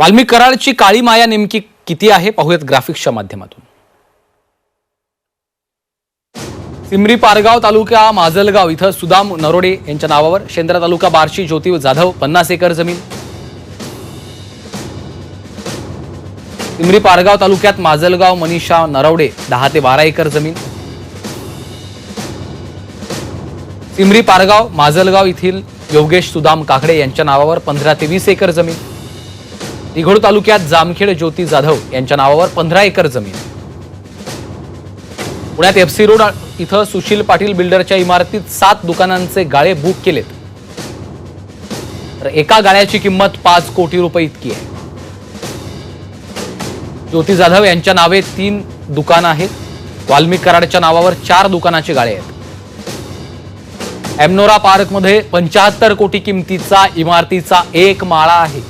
वाल्मिक कराडची काळी माया नेमकी किती आहे? पाहूयात ग्राफिक्सच्या माध्यमातून. सिमरी पारगाव तालुका माजलगाव इथं सुदाम नरोडे यांच्या नावावर शेंद्रा तालुका बार्शी ज्योती जाधव पन्नास एकर जमीन. सिमरी पारगाव तालुक्यात माजलगाव मनीषा नरवडे दहा ते बारा एकर जमीन. सिमरी पारगाव माजलगाव येथील योगेश सुदाम काकडे यांच्या नावावर पंधरा ते वीस एकर जमीन. निघोड तालुक्यात जामखेड ज्योती जाधव यांच्या नावावर पंधरा एकर जमीन. पुण्यात एफसी रोड इथं सुशील पाटील बिल्डरच्या इमारतीत सात दुकानांचे गाळे बुक केलेत. तर एका गाळ्याची किंमत पाच कोटी रुपये इतकी आहे. ज्योती जाधव यांच्या नावे तीन दुकानं आहेत. वाल्मिक कराडच्या नावावर चार दुकानाचे गाळे आहेत. एमनोरा पार्कमध्ये पंच्याहत्तर कोटी किमतीचा इमारतीचा एक माळा आहे.